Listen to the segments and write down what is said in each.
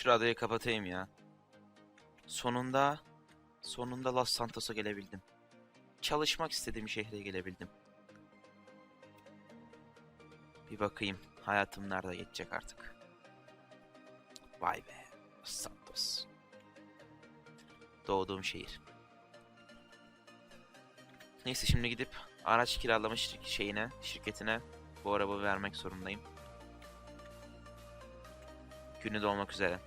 Şu radyoyu kapatayım ya. Sonunda, sonunda Los Santos'a gelebildim. Çalışmak istediğim şehre gelebildim. Bir bakayım hayatım nerede geçecek artık. Vay be, Los Santos. Doğduğum şehir. Neyse şimdi gidip araç kiralama şir- şeyine, şirketine bu araba vermek zorundayım. Günü dolmak üzere.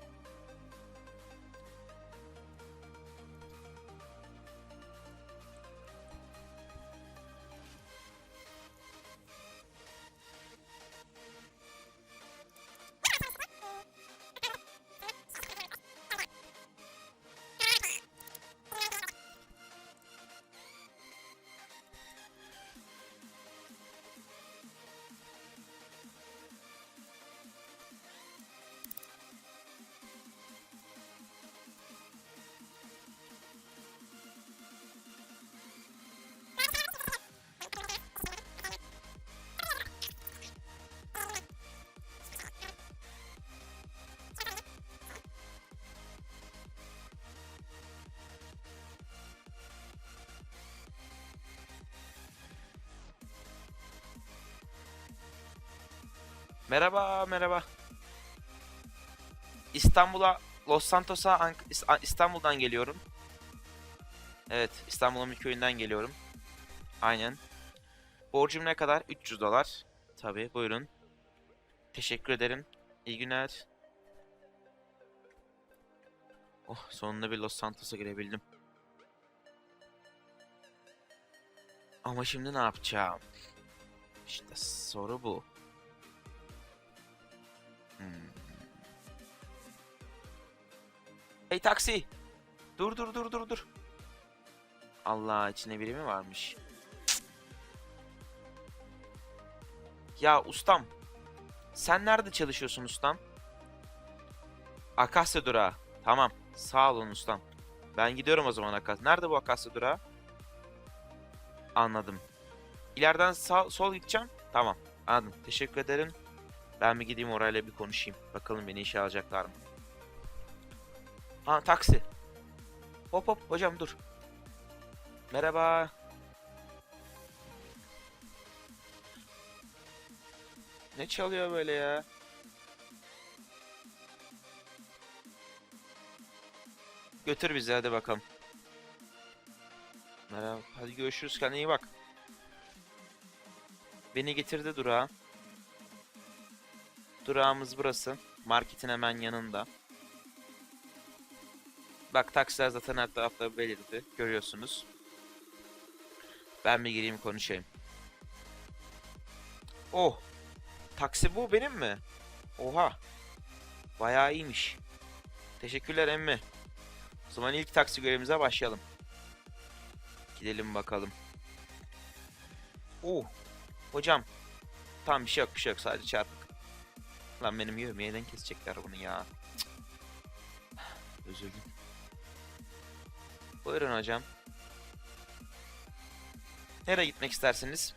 Merhaba, merhaba. İstanbul'a, Los Santos'a, İstanbul'dan geliyorum. Evet, İstanbul'un bir köyünden geliyorum. Aynen. Borcum ne kadar? 300 dolar. Tabii, buyurun. Teşekkür ederim. İyi günler. Oh, sonunda bir Los Santos'a girebildim. Ama şimdi ne yapacağım? İşte soru bu. Hey taksi! Dur dur dur dur dur. Allah içinde biri mi varmış? Ya ustam. Sen nerede çalışıyorsun ustam? Akasya durağı. Tamam. Sağ olun ustam. Ben gidiyorum o zaman Akasya. Nerede bu Akasya durağı? Anladım. İleriden sağ, sol gideceğim. Tamam. Anladım. Teşekkür ederim. Ben bir gideyim orayla bir konuşayım. Bakalım beni işe alacaklar mı? Ha taksi. Hop hop hocam dur. Merhaba. Ne çalıyor böyle ya? Götür bizi hadi bakalım. Merhaba. Hadi görüşürüz. Kendine iyi bak. Beni getirdi durağa. Durağımız burası. Marketin hemen yanında. Bak taksiler zaten her tarafta belirdi. Görüyorsunuz. Ben bir gireyim konuşayım. Oh. Taksi bu benim mi? Oha. Bayağı iyiymiş. Teşekkürler emmi. O zaman ilk taksi görevimize başlayalım. Gidelim bakalım. Oh. Hocam. Tamam bir şey yok bir şey yok sadece çarpık. Lan benim yövmeyeden kesecekler bunu ya. Cık. Üzüldüm. Buyurun hocam. Nereye gitmek istersiniz?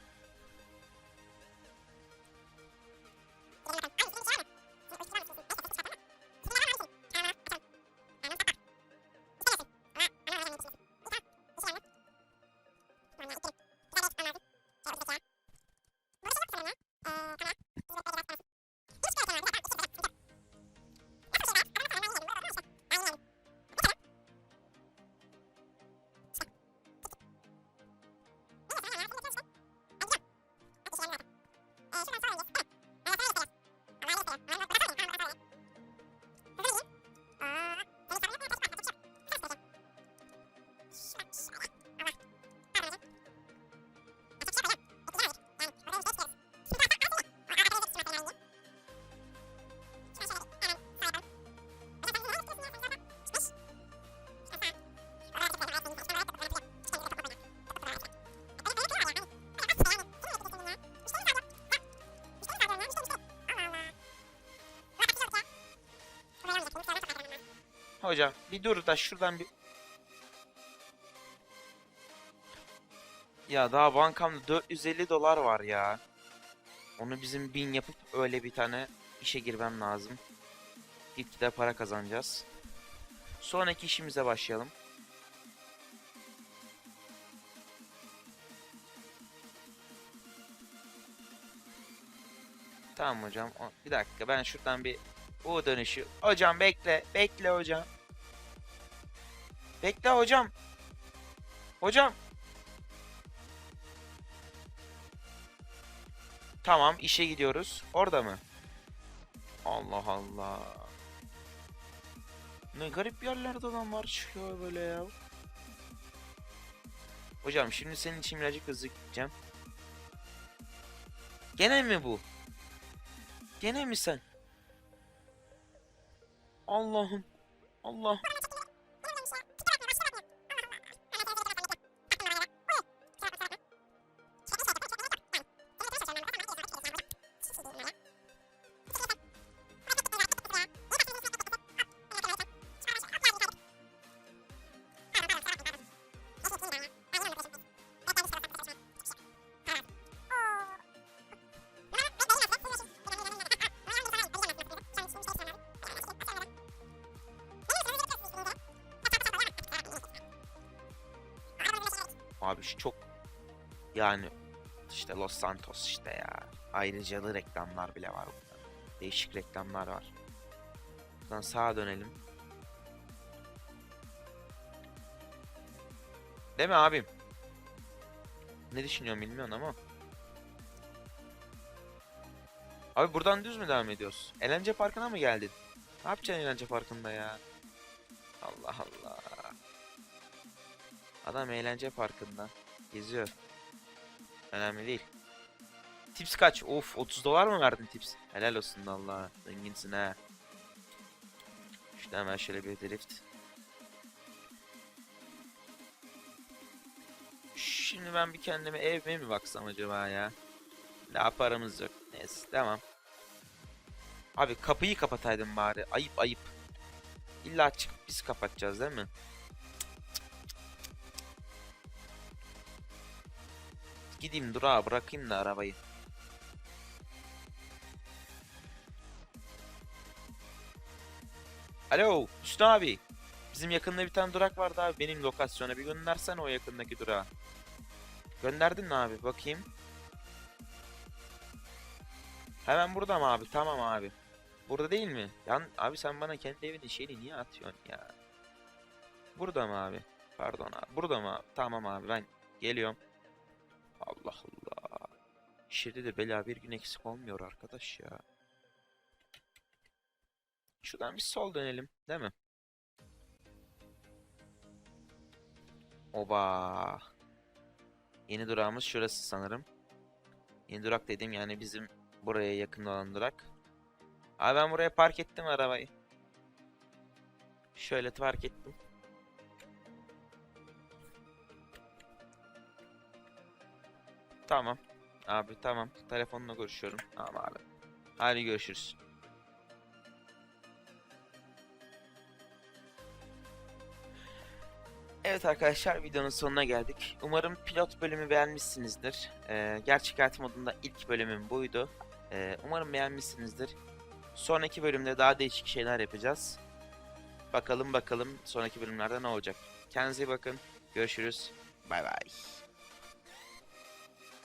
Hocam bir dur da şuradan bir... Ya daha bankamda 450 dolar var ya. Onu bizim bin yapıp öyle bir tane işe girmem lazım. Gitgide para kazanacağız. Sonraki işimize başlayalım. Tamam hocam. Bir dakika ben şuradan bir U dönüşü. Hocam bekle. Bekle hocam. Bekle hocam. Hocam. Tamam işe gidiyoruz. Orada mı? Allah Allah. Ne garip yerlerde adamlar çıkıyor böyle ya. Hocam şimdi senin için birazcık hızlı gideceğim. Gene mi bu? Gene mi sen? Allah'ım. Allah. Abi yani işte Los Santos işte ya. Ayrıcalı reklamlar bile var burada. Değişik reklamlar var. Buradan sağa dönelim. Değil mi abim? Ne düşünüyorum bilmiyorum ama. Abi buradan düz mü devam ediyoruz? Eğlence parkına mı geldin? Ne yapacaksın eğlence parkında ya? Allah Allah. Adam eğlence parkında. Geziyor. Önemli değil. Tips kaç? Of 30 dolar mı verdin tips? Helal olsun Allah. Zenginsin ha. Şurada hemen şöyle bir drift. Şimdi ben bir kendime evime mi baksam acaba ya? Daha paramız yok. Neyse tamam. Abi kapıyı kapataydın bari. Ayıp ayıp. İlla çıkıp biz kapatacağız değil mi? Gideyim durağa bırakayım da arabayı. Alo Hüsnü abi. Bizim yakında bir tane durak vardı abi. Benim lokasyona bir göndersen o yakındaki durağa. Gönderdin mi abi? Bakayım. Hemen burada mı abi? Tamam abi. Burada değil mi? Yan abi sen bana kendi evinin şeyini niye atıyorsun ya? Burada mı abi? Pardon abi. Burada mı? Tamam abi ben geliyorum. Allah Allah. İşte de bela bir gün eksik olmuyor arkadaş ya. Şuradan bir sol dönelim, değil mi? Oba. Yeni durağımız şurası sanırım. Yeni durak dediğim yani bizim buraya yakın olan durak. Abi ben buraya park ettim arabayı. Şöyle park ettim. Tamam. Abi tamam. Telefonla görüşüyorum. Tamam abi. Hadi görüşürüz. Evet arkadaşlar videonun sonuna geldik. Umarım pilot bölümü beğenmişsinizdir. Ee, gerçek hayat modunda ilk bölümüm buydu. Ee, umarım beğenmişsinizdir. Sonraki bölümde daha değişik şeyler yapacağız. Bakalım bakalım sonraki bölümlerde ne olacak. Kendinize iyi bakın. Görüşürüz. Bay bay.